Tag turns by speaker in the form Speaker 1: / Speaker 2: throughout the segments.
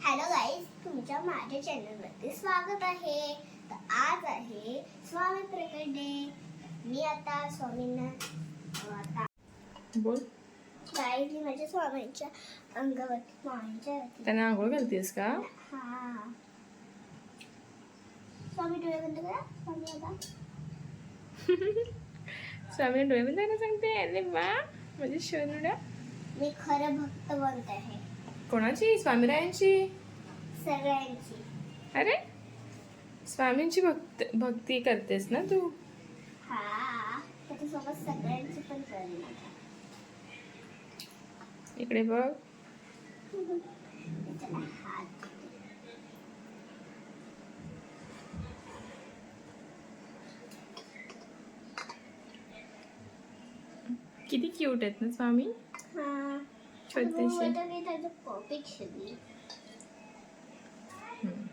Speaker 1: Hello guys तुमच्या माझ्या चॅनलवरती स्वागत आहे. तर आज आहे स्वामी प्रकट डे मी आता स्वामींना आता
Speaker 2: बोल.
Speaker 1: गाईज मी माझ्या स्वामींच्या अंगावरती स्वामींच्या वरती.
Speaker 2: त्यांना आंघोळ घालतेस का?
Speaker 1: हा. स्वामी डोळे बंद करा. स्वामी आता.
Speaker 2: स्वामी डोळे बंद करायला सांगते. अरे वा म्हणजे शोनुडा.
Speaker 1: मी खरं भक्त बनत आहे.
Speaker 2: कोणाची? स्वामीरायांची?
Speaker 1: सगळ्यांची.
Speaker 2: अरे स्वामींची भक्त भक्ती करतेस ना तू?
Speaker 1: हा त्याच्यासोबत सगळ्यांची पण करणार.
Speaker 2: इकडे बघ. किती क्यूट आहेत ना स्वामी?
Speaker 1: हा.
Speaker 2: हम्म.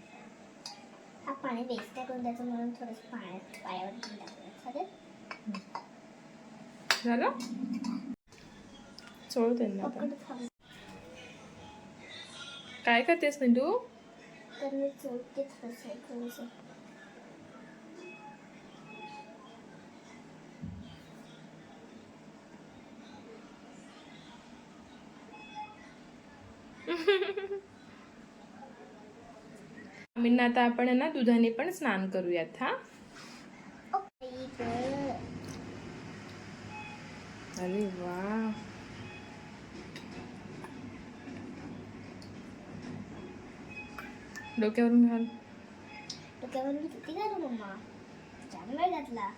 Speaker 1: हा पाणी वेस्ट करून त्याचं म्हणून थोडंसं पाण्यात पायावर
Speaker 2: झालं? सोड त्यांना काय करतेस ना तू
Speaker 1: तर मी थोडंसं थोडंसं.
Speaker 2: स्वामींना आता आपण आहे ना दुधाने पण स्नान करूयात हा? अरे वा. डोक्यावरून घाल.
Speaker 1: डोक्यावरून किती घालू मम्मा? चांगला घातला.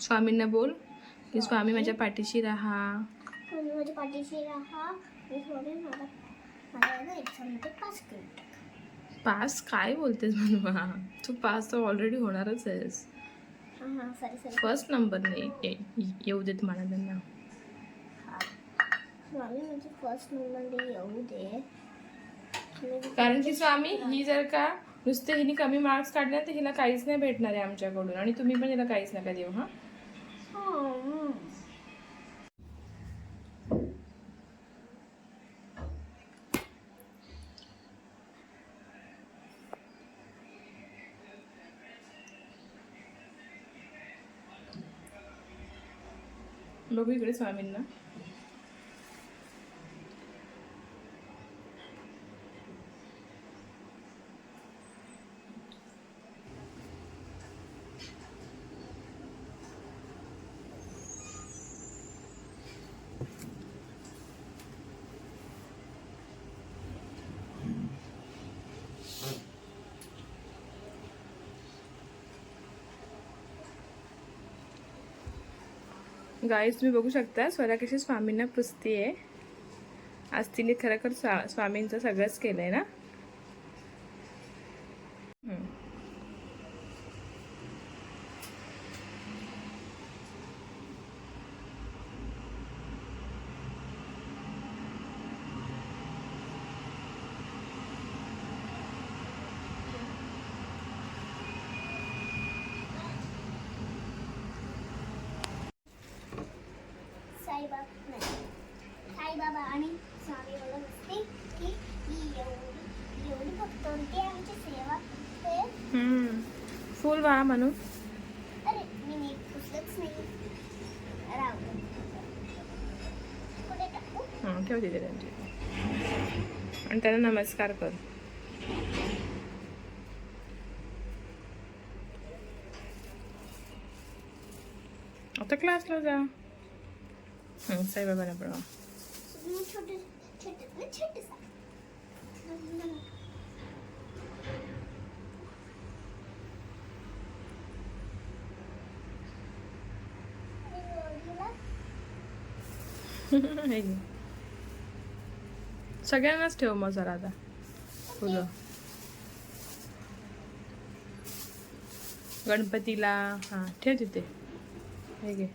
Speaker 2: स्वामींना बोल की स्वामी माझ्या पाठीशी राहा.
Speaker 1: माझ्या पाठीशी राहा. पास
Speaker 2: काय बोलतेस म्हणून? तू पास तर ऑलरेडी होणारच आहेस.
Speaker 1: हां हां
Speaker 2: फर्स्ट नंबर नाही येऊ देत मला त्यांना.
Speaker 1: स्वामी म्हणजे फर्स्ट नंबर येऊ दे.
Speaker 2: कारण की स्वामी ही. जर का नुसते हिने कमी मार्क्स काढले तर हिला काहीच नाही भेटणार आहे आमच्याकडून. आणि तुम्ही पण हिला काहीच नका देऊ हा? बघू इकडे स्वामींना गाईस तुम्ही बघू शकता स्वरा कशी स्वामींना पुसती आहे. आज तिने खरोखर स्वा स्वामींचं सगळंच केलं आहे ना?
Speaker 1: साईबाबा नाही साईबाबा आणि स्वामी बोलत असते की ही एवढी एवढी भक्त होती आमची सेवा करते
Speaker 2: हम्म. फुल वाहा म्हणून
Speaker 1: अरे मी नीट पुसलंच नाही राहू दे. कुठे टाकू?
Speaker 2: हां ठेव तिथे त्यांची. आणि त्यांना नमस्कार कर. आता क्लासला जा. साईबाबांना पण
Speaker 1: ना
Speaker 2: हे सगळ्यांनाच ठेव मग जरा आता. फुलं गणपतीला हां ठेव तिथे. हे घे.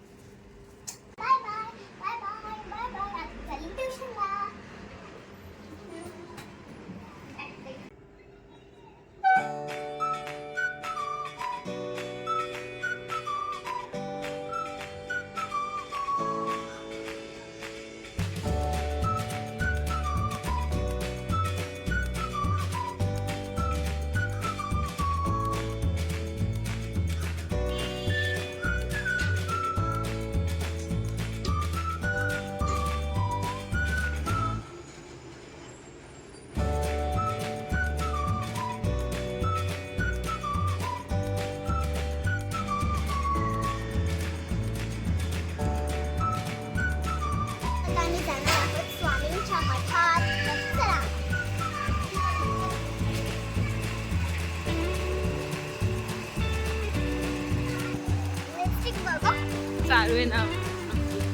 Speaker 2: चालू आहे ना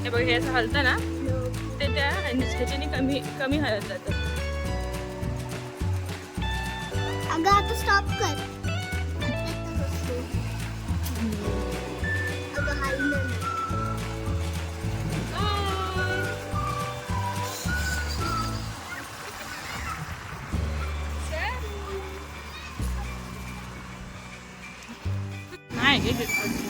Speaker 2: हे बघ हे असं हलतं ना ते त्या ह्याच्याने कमी कमी हलत जातं.
Speaker 1: अगं आता स्टॉप कर. नाही.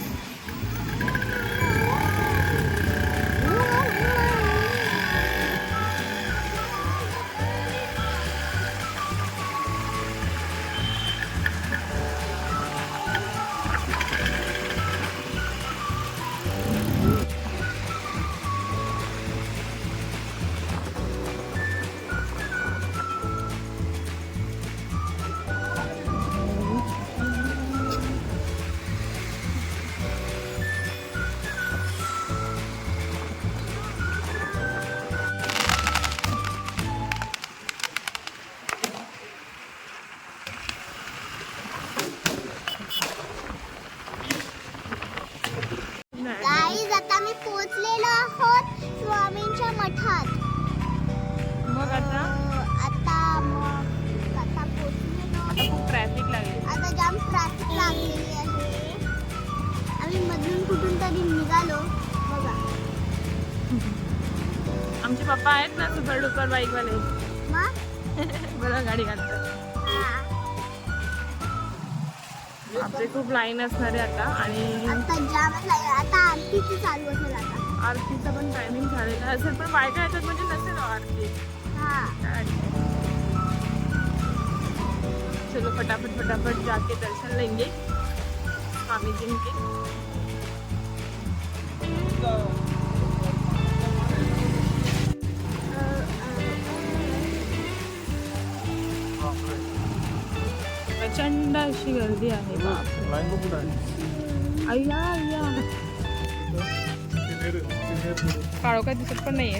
Speaker 1: मठात
Speaker 2: मग आता?
Speaker 1: आता मग आता पोहोचलेलो
Speaker 2: आता खूप ट्रॅफिक लागेल.
Speaker 1: आता जाम ट्रॅफिक लागलेली आहे. आम्ही मधून कुठून तरी निघालो. बघा.
Speaker 2: आमचे पप्पा आहेत ना सुपर डुपर बाईकवाले. बरं गाडी घालतात. आपले खूप लाईन असणार आहे आता आणि
Speaker 1: आता लागेल. आता आरतीची चालू असेल आता.
Speaker 2: आरतीचा पण टायमिंग झालेला असेल पण बायका येतात म्हणजे नसेल हो आरती.
Speaker 1: हा.
Speaker 2: काय? चलो फटाफट फटाफट जाके दर्शन लेंगे. स्वामी जी के प्रचंड अशी गर्दी आहे
Speaker 3: आहे
Speaker 2: अय्या. काळो काय दिसत पण नाहीये.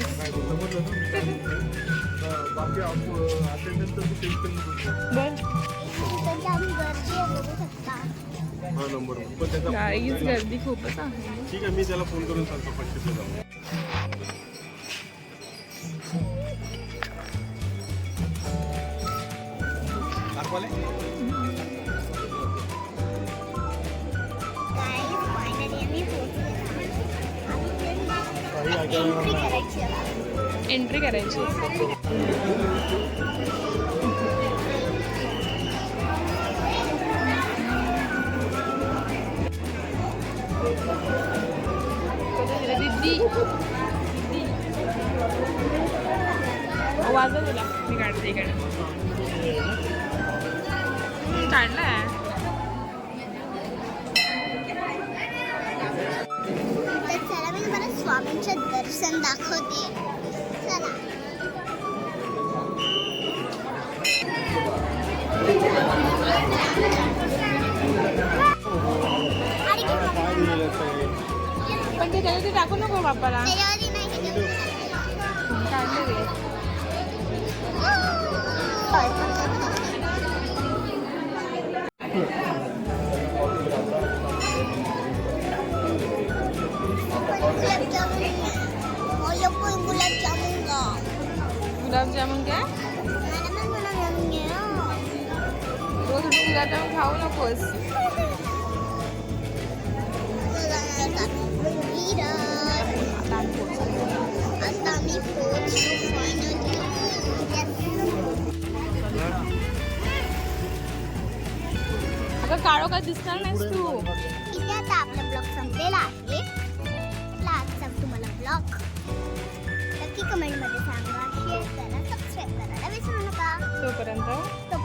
Speaker 3: काय
Speaker 2: गाडीच गर्दी खूपच आहे.
Speaker 3: ठीक आहे मी त्याला फोन करून सांगतो पंचवीसला
Speaker 1: करायची
Speaker 2: एंट्री करायची दीदी. वाजव तुला मी काढते इकडे काढलाय.
Speaker 1: तुम्हाला स्वामींचं दर्शन दाखवते चला आणि घेऊ नका.
Speaker 3: काय दिलेलं आहे सगळे?
Speaker 2: पण ते त्याच्यात टाकू नको बाप्पाला
Speaker 1: त्याच्यावरती नाही ह्याच्यावरती.
Speaker 2: काढले
Speaker 1: मला पण गुलाबजामुन का
Speaker 2: गुलाबजामुन काय
Speaker 1: मला पण गुलाबजामुन घे ना.
Speaker 2: रोज रोज गुलाबजामुन खाऊ नकोस
Speaker 1: आता
Speaker 2: आता आम्ही पोहोचलो.
Speaker 1: आता मी पोहोचलो फायनली
Speaker 2: अगं काळो का दिसणार नाहीस तू
Speaker 1: इथे आता आपला ब्लॉग संपलेला आहे आजचा तुम्हाला ब्लॉग कमेंटमध्ये सांगा शेअर करा सबस्क्राईब करायला विसरू नका
Speaker 2: तोपर्यंत
Speaker 1: तो